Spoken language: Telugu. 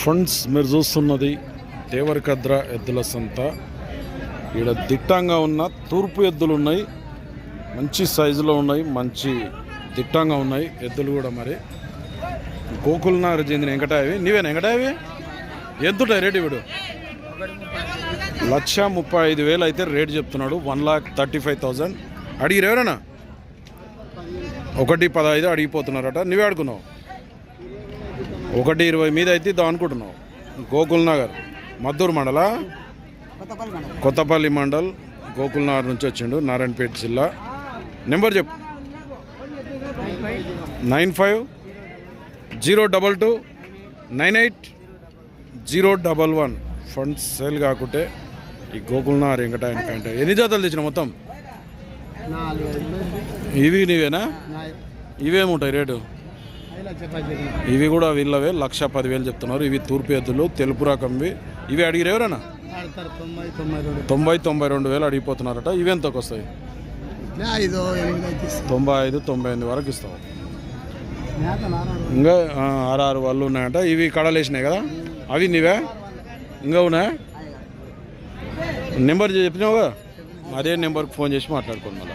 ఫ్రెండ్స్ మీరు చూస్తున్నది దేవరకద్ర ఎద్దుల సంత. ఈడ దిట్టంగా ఉన్న తూర్పు ఎద్దులు ఉన్నాయి. మంచి సైజులో ఉన్నాయి మంచి దిట్టంగా ఉన్నాయి ఎద్దులు కూడా మరి. గోకుల్నగర్ చెందిన వెంకటాయవి. నీవే వెంకటాయవి? ఎంతుంటాయి రేటు ఇప్పుడు లక్ష ముప్పై ఐదు వేలు అయితే రేట్ చెప్తున్నాడు. One lakh thirty five thousand. అడిగిరేవరేనా ఎవరైనా? ఒకటి పదహైదు అడిగిపోతున్నారట. నువ్వే అడుగున్నావు? ఒకటి ఇరవై మీద అయితే ఇద్దాం అనుకుంటున్నావు. గోకుల్ నగర్ మద్దూరు మండలా? కొత్తపల్లి మేడం కొత్తపల్లి మండల్ గోకుల్ నగర్ నుంచి వచ్చిండు నారాయణపేట జిల్లా. నెంబర్ చెప్పు. Nine five zero double two nine eight zero double one. Funds sale కాకుంటే ఈ గోకుల్ నగర్ వెంకటాయన కంటే ఎన్ని జాతలు తెచ్చిన మొత్తం? ఇవి నీవేనా? ఇవేముంటాయి రేటు? ఇవి కూడా వీళ్ళవే లక్ష పదివేలు చెప్తున్నారు. ఇవి తూర్పు ఎద్దులు తెలుపు రకంవి ఇవి. అడిగిరు ఎవరైనా తొంభై తొంభై రెండు. వేలు అడిగిపోతున్నారట. ఇవి ఎంతకు వస్తాయి? తొంభై ఐదు తొంభై ఎనిమిది వరకు ఇస్తాం. మేత నారాయణ ఇంకా ఆ, ఆరు ఆరు వాళ్ళు ఉన్నాయంట. ఇవి కడలేసినాయి కదా? అవి నీవే? ఇంకా ఉన్నాయా? నెంబర్ చెప్పినావుగా? అదే నెంబర్కి ఫోన్ చేసి మాట్లాడుకోండి మళ్ళీ.